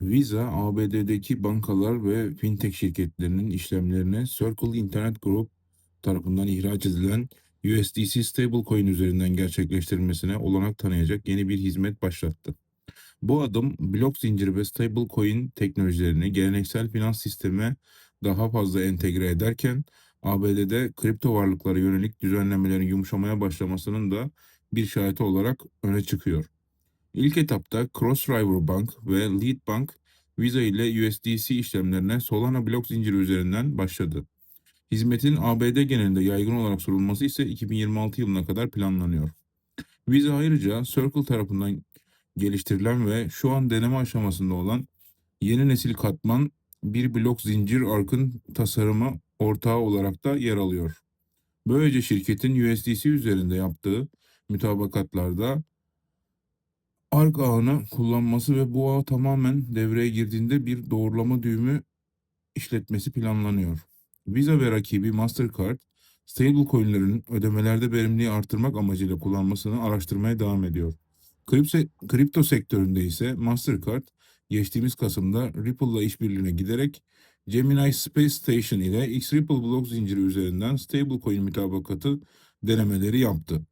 Visa, ABD'deki bankalar ve fintech şirketlerinin işlemlerine Circle Internet Group tarafından ihraç edilen USDC stablecoin üzerinden gerçekleştirilmesine olanak tanıyacak yeni bir hizmet başlattı. Bu adım blok zinciri ve stablecoin teknolojilerini geleneksel finans sisteme daha fazla entegre ederken ABD'de kripto varlıklara yönelik düzenlemelerin yumuşamaya başlamasının da bir şahidi olarak öne çıkıyor. İlk etapta Cross River Bank ve Lead Bank Visa ile USDC işlemlerine Solana blok zinciri üzerinden başladı. Hizmetin ABD genelinde yaygın olarak sunulması ise 2026 yılına kadar planlanıyor. Visa ayrıca Circle tarafından geliştirilen ve şu an deneme aşamasında olan yeni nesil katman bir blok zincir arkın tasarımı ortağı olarak da yer alıyor. Böylece şirketin USDC üzerinde yaptığı mütabakatlarda ARK ağını kullanması ve bu ağ tamamen devreye girdiğinde bir doğrulama düğümü işletmesi planlanıyor. Visa ve rakibi Mastercard, stablecoin'lerin ödemelerde verimliliği artırmak amacıyla kullanmasını araştırmaya devam ediyor. Kripto sektöründe ise Mastercard, geçtiğimiz Kasım'da Ripple'la işbirliğine giderek Gemini Space Station ile X-Ripple blok zinciri üzerinden stablecoin mütabakatı denemeleri yaptı.